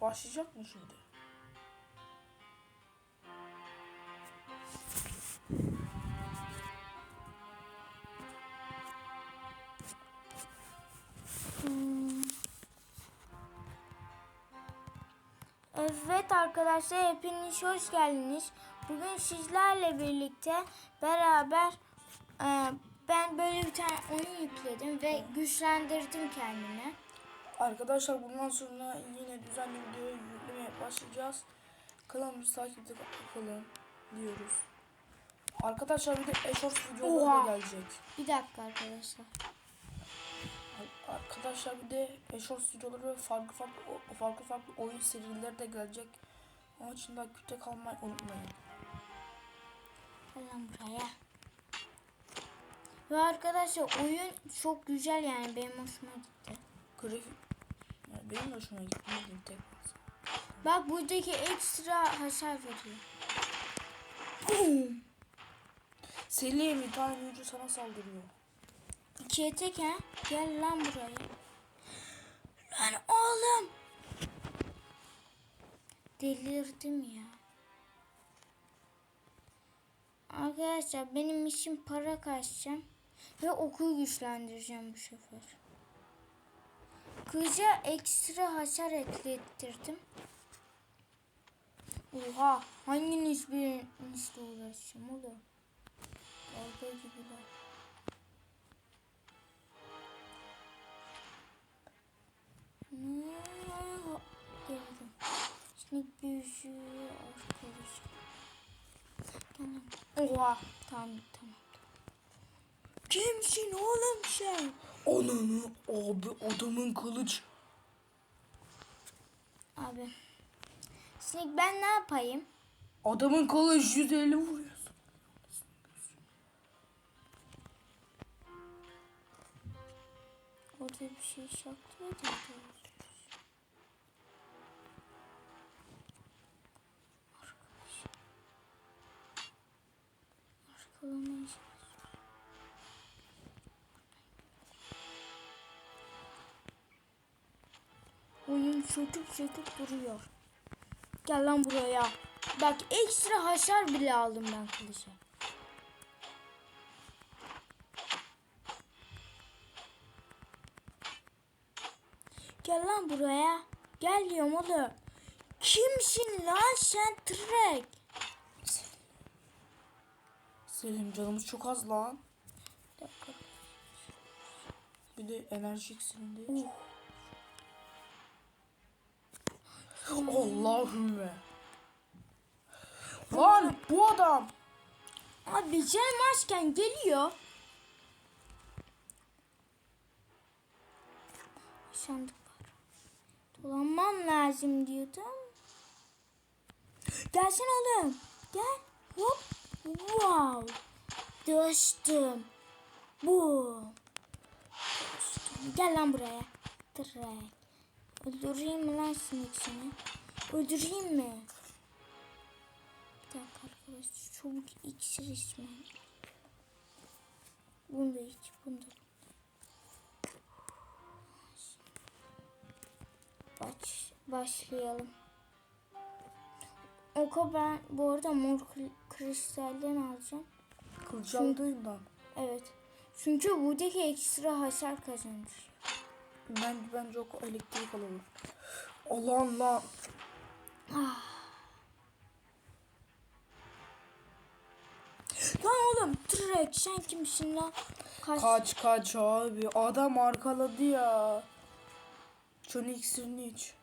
Başlayacak mı şimdi? Evet arkadaşlar hepiniz hoş geldiniz. Bugün sizlerle birlikte beraber e, ben böyle bir tane oyun yükledim ve güçlendirdim kendimi. Arkadaşlar bundan sonra yine düzenli video yüklemeye başlayacağız. Kanalımızı takipte kalın diyoruz. Arkadaşlar bir de eşorts videoları da gelecek. Bir dakika arkadaşlar. Arkadaşlar bir de eşorts videoları ve farklı farklı farklı farklı oyun serileri de gelecek. Onun için de küte kalmayı unutmayın. Lan buraya. Ve arkadaşlar oyun çok güzel yani benim hoşuma gitti. Grafik benim de hoşuma diyeyim tek. Bak buradaki ekstra hasar veriyor. Selim bir tane büyücü sana saldırıyor. İkiye tek ha. Gel lan buraya. Lan oğlum. Delirdim ya. Arkadaşlar benim işim para kaçacağım. Ve okul güçlendireceğim bu sefer. Kıza ekstra hasar eklettirdim. Oha hanginiz birinizle uğraşacağım oğlum. Dalga gibiler. Geldim. Şimdi büyücü arkadaşım. Oha. Tamam tamam. Kimsin oğlum sen? Ananı abi adamın kılıç. Abi. Şimdi ben ne yapayım? Adamın kılıç 150 vuruyorsun. Orada bir şey da. Söküp söküp duruyor. Gel lan buraya. Bak ekstra hasar bile aldım ben kılıca. Gel lan buraya. Gel diyorum oğlum. Kimsin lan sen Trek? Selim canımız çok az lan. Bir dakika. Bir de enerji Uh. Allahümme. Lan bu adam. Abi canım açken geliyor. Sandık var. Dolanmam lazım diyordum. Gelsin oğlum. Gel. Hop. Wow. Düştüm. Bu. Gel lan buraya. Direkt. Öldüreyim mi lan sinik seni? Öldüreyim mi? Bir dakika arkadaşlar çabuk iksir içmem. Bunu da iç, bunu da. Baş, başlayalım. Oka ben bu arada mor kri- kristalden alacağım. Kılıç aldığından. Evet. Çünkü buradaki ekstra hasar kazanır. Ben ben çok elektrik alalım. Allah'ım lan. Lan oğlum Trek sen kimsin lan? Kaç. Kaç kaç abi. Adam arkaladı ya. Şunu iksirini iç.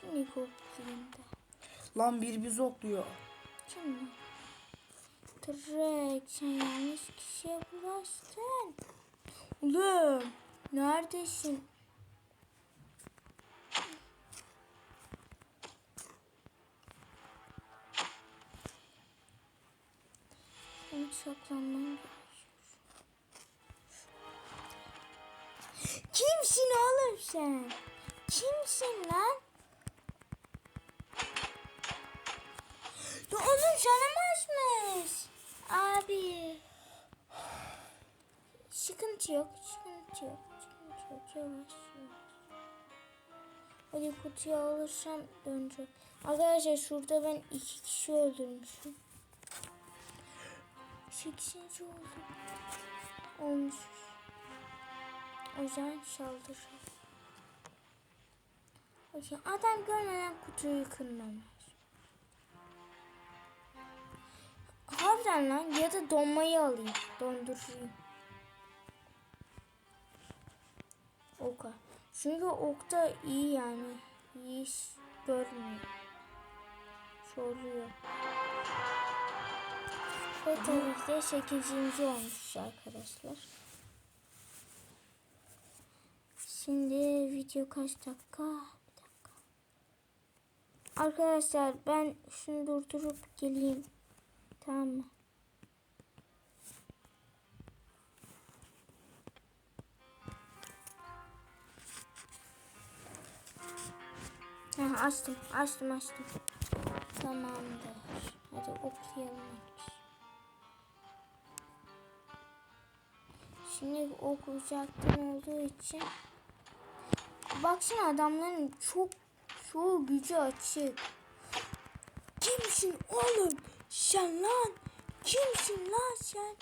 Şimdi koklayayım da. Lan bir biz okluyor. Kim? Trek sen yanlış kişiye bulaştın. Oğlum neredesin? Sen saklanman gerekiyor. Kimsin oğlum sen? Kimsin lan? Ya oğlum canım açmış. Abi. Sıkıntı yok, sıkıntı yok. Sıkıntı yok. yavaş yavaş. Hadi kutuyu alırsam dönecek. Arkadaşlar şurada ben iki kişi öldürmüşüm. Sekizinci oldum. Olmuş. O yüzden saldırı. Bakın adam görmeden kutuyu kırmam Harbiden lan ya da donmayı alayım. Dondurucuyum. Oka. Çünkü okta iyi yani. İyi iş görmüyor. Soruyor. Ve tabii ki de 8. olmuş arkadaşlar. Şimdi video kaç dakika? Bir dakika. Arkadaşlar ben şunu durdurup geleyim. Tamam mı? Ha, açtım, açtım, açtım. Tamamdır. Hadi okuyalım. Şimdi okuyacaktım olduğu için. Baksana adamların çok çoğu gücü açık. Kimsin oğlum? Sen lan. Kimsin lan sen?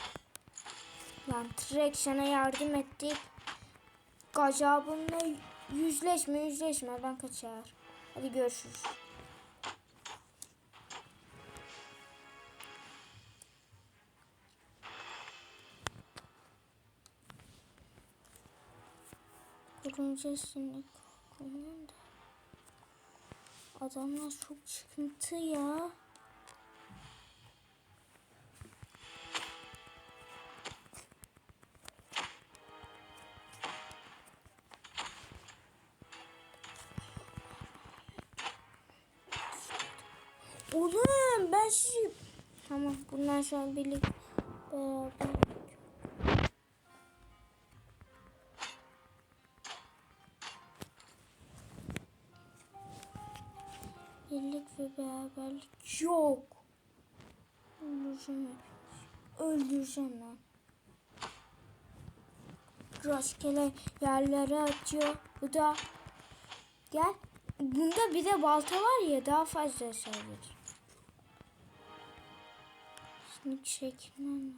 Lan Trek sana yardım ettik. Gacabınla yüzleşme yüzleşme ben kaçar. Hadi görüşürüz. Kurunca sinek kokuyorum da. Adamlar çok çıkıntı ya. Ben sizi... Tamam bundan sonra birlikte beraber Birlik ve beraberlik yok. Öldüreceğim. Öldüreceğim. Rastgele yerlere atıyor. Bu da gel. Bunda bir de balta var ya daha fazla hasar Şimdi çekmem.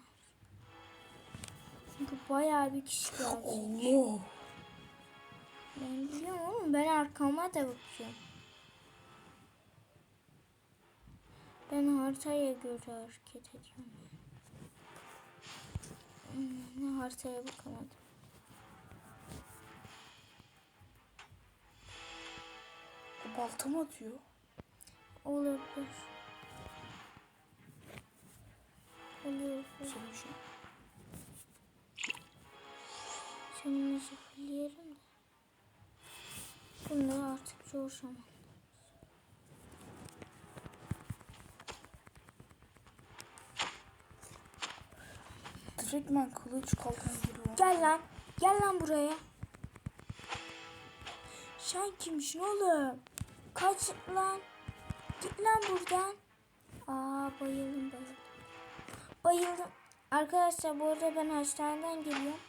Çünkü bayağı bir kişi geldi. Allah. Ben biliyorum oğlum ben arkama da bakıyorum. Ben haritaya göre hareket ediyorum. Hmm, Ne haritaya bakamadım. O balta mı atıyor? Olabilir. Şey. Seninle sıfırlayalım da. Bunları artık zor zaman. Direktmen kılıç kalkan giriyor. Gel lan. Gel lan buraya. Sen kimsin oğlum? Kaç lan. Git lan buradan. Aa bayıldım bayıldım. Bayıldım. Arkadaşlar bu arada ben hastaneden geliyorum.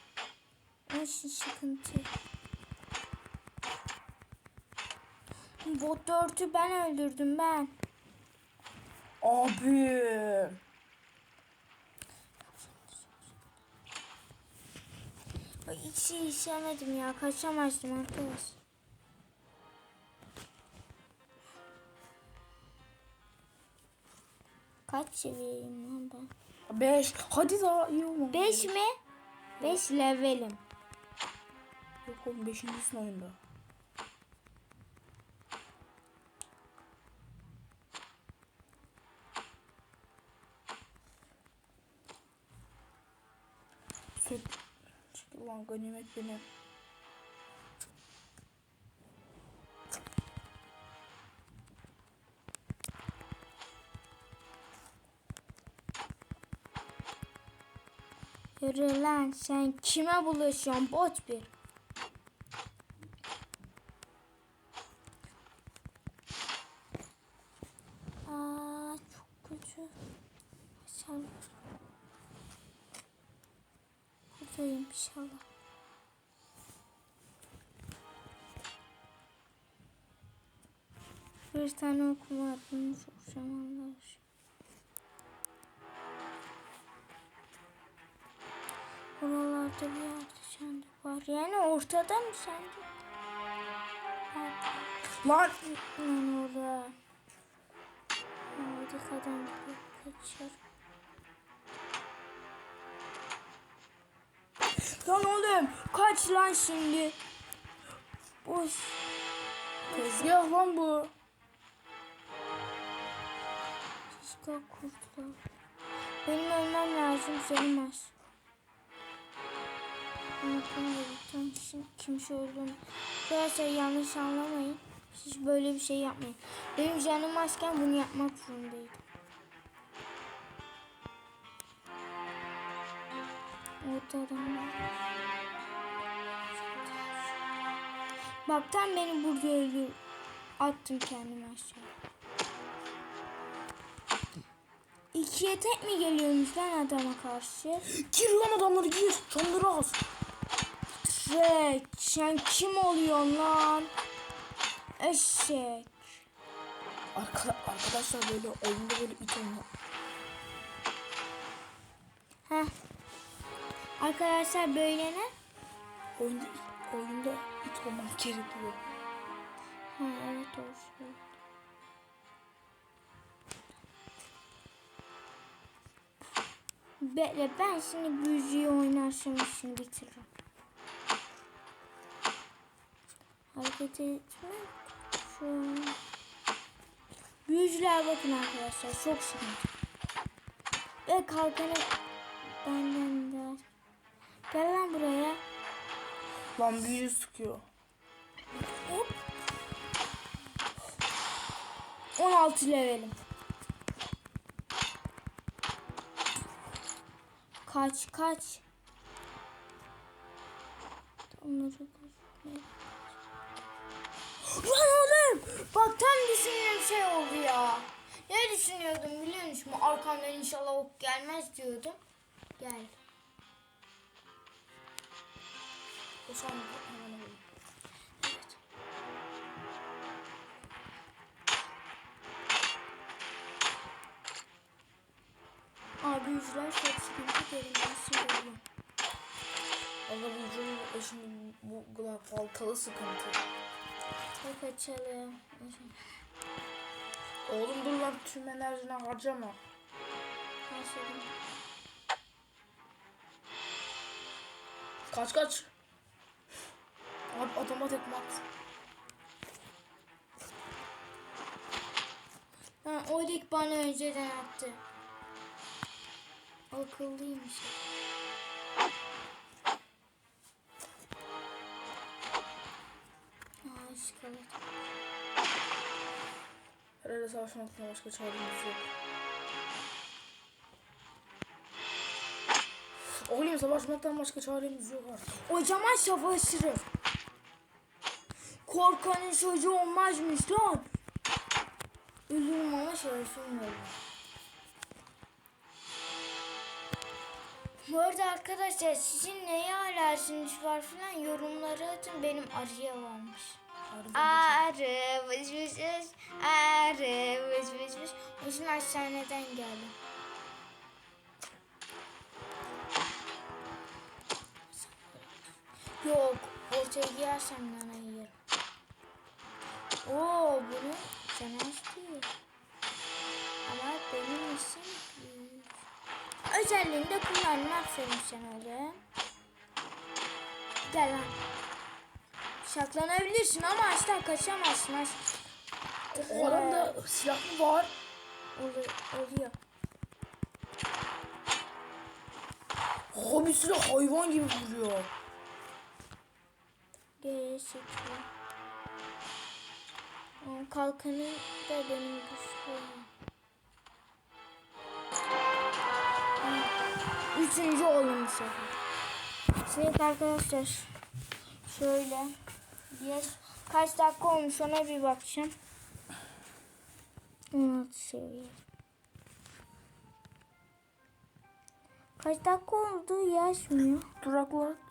Onun için sıkıntı. Bot 4'ü ben öldürdüm ben. Abi. Ay, Hiç şey işemedim ya. Kaçamazdım arkadaş. Kaç seviyeyim lan ben? 5. Hadi daha iyi olmam. 5 mi? 5 levelim. Yok oğlum 5.sin oyunda. Çekil lan ganimet benim. Yürü lan sen kime bulaşıyorsun bot bir. Aa çok kötü. Sen inşallah. Bir tane okuma adını çok zamanlar. Oralarda bir yerde sandık var. Yani ortada mı sandık? Lan Lan orada. Hadi kadın kaçır. Lan oğlum kaç lan şimdi. Boş. tezgah lan bu. Tezgah kurdular. Benim ölmem lazım Selimaz. Unutmayın kimse öldüm. Arkadaşlar yanlış anlamayın. Siz böyle bir şey yapmayın. Benim canım azken bunu yapmak zorundaydım. Orada adam var. Bak tam beni burada öldür. Attım kendimi aşağı. İkiye tek mi geliyormuş lan adama karşı? Gir lan adamları gir. Canları az. Shrek sen kim oluyorsun lan? Eşek. Arka, arkadaşlar böyle oyunda böyle it olma. Heh. Arkadaşlar böyle ne? Oyunda, oyunda it olmak gerekiyor. Ha evet söylüyorsun. Bekle ben şimdi büyücüyü oynarsam işini bitiririm. Hareket etme. Şu. Büyücüler bakın arkadaşlar çok sıkıntı. Ve kalkanı benden de. Gel lan buraya. Lan büyücü sıkıyor. Hop. 16 levelim. Kaç kaç. Onları gözükmüyor. Lan oğlum. Bak tam düşündüğüm şey oldu ya. Ne düşünüyordum biliyor musun? Arkamdan inşallah ok gelmez diyordum. Gel. Sandık hemen. Abi büyücüler çok sıkıntı derinden söylüyorum. Aga büyücünün eşinin bu kadar baltalı sıkıntı. Kaçalım. Oğlum dur lan tüm enerjini harcama. Başladım. Kaç kaç. Abi adama tekme at. Ha, Olik bana önceden attı. Akıllıymış. İskelet. Herhalde savaşmaktan başka çaremiz yok. Oğlum savaşmaktan başka çaremiz yok artık. O zaman savaşırım. Korkanın çocuğu olmazmış lan. Ölürüm ama ölür. Bu arada arkadaşlar sizin neye alerjiniz var falan yorumlara atın benim arıya varmış. Arı vış vış vış arı vış vış. O yüzden hastaneden geldim. Yok ortaya girersem nana yerim. Oo bunu fena değil. Ama benim büyük. Özelliğini de kullanmak senin sen. Gel lan. Saklanabilirsin ama asla kaçamazsın. As O adamda silah mı var? Oluyor. oluyor. Abi silah hayvan gibi vuruyor. Çekiyor. Aa, Kalkanı da benim. Hı. Üçüncü oğlum bu sefer. Şimdi arkadaşlar şöyle bir kaç dakika olmuş ona bir bakacağım. 16 seviye. Kaç dakika oldu yazmıyor. Duraklat.